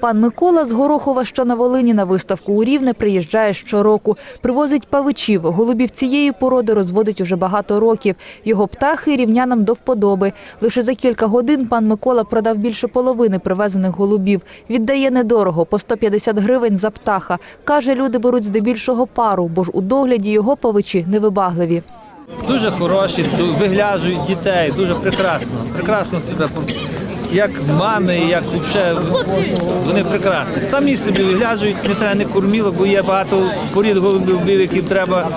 Пан Микола з Горохова, що на Волині, на виставку у Рівне приїжджає щороку. Привозить павичів. Голубів цієї породи розводить уже багато років. Його птахи рівнянам до вподоби. Лише за кілька годин пан Микола продав більше половини привезених голубів. Віддає недорого по 150 гривень за птаха. Каже, люди беруть здебільшого пару, бо ж у догляді його павичі невибагливі. Дуже хороші, вигляджують дітей, дуже прекрасно. Прекрасно себе як мами, як вже вони прекрасні. Самі собі вигляджують, не треба не кормілок, бо є багато порід голубів, яким треба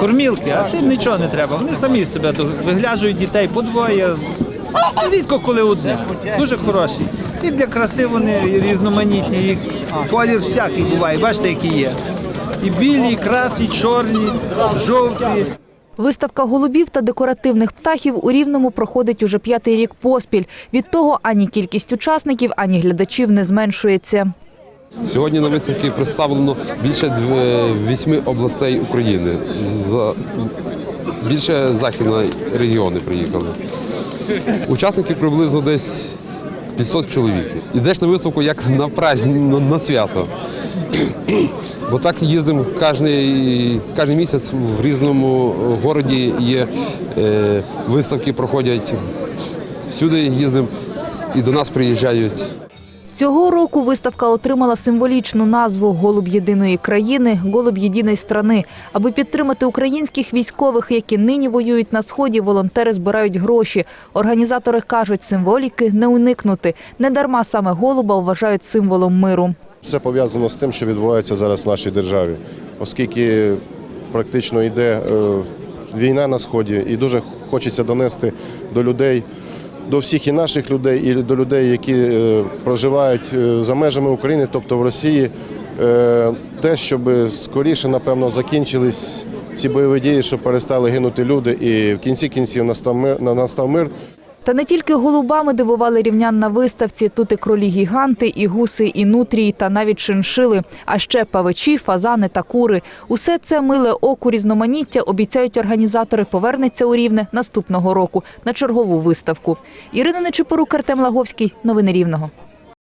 кормілки, а тим нічого не треба. Вони самі себе вигляджують дітей по двоє. Рідко коли одне. Дуже хороші. І для краси вони різноманітні. Їх колір всякий буває, бачите, які є. І білі, і красні, чорні, жовті. Виставка голубів та декоративних птахів у Рівному проходить уже п'ятий рік поспіль. Від того ані кількість учасників, ані глядачів не зменшується. Сьогодні на виставці представлено більше дв- вісьми областей України. Більше західної регіони приїхали. Учасників приблизно десь 500 чоловік. Ідеш на виставку як на праздник, на, свято. Бо так їздимо кожен місяць в різному городі є е, виставки проходять. Всюди їздимо і до нас приїжджають. Цього року виставка отримала символічну назву Голуб єдиної країни, голуб єдиної страни. Аби підтримати українських військових, які нині воюють на сході, волонтери збирають гроші. Організатори кажуть, символіки не уникнути. Недарма саме голуба вважають символом миру. Все пов'язано з тим, що відбувається зараз в нашій державі, оскільки практично йде е, війна на сході, і дуже хочеться донести до людей, до всіх і наших людей, і до людей, які е, проживають е, за межами України, тобто в Росії, е, те, щоб скоріше, напевно, закінчились ці бойові дії, щоб перестали гинути люди, і в кінці кінців настав мир, настав мир. Та не тільки голубами дивували рівнян на виставці. Тут і кролі-гіганти, і гуси, і нутрії, та навіть шиншили. А ще павичі, фазани та кури. Усе це миле оку різноманіття обіцяють організатори повернеться у Рівне наступного року на чергову виставку. Ірина Нечипорук, Артем Лаговський. Новини Рівного.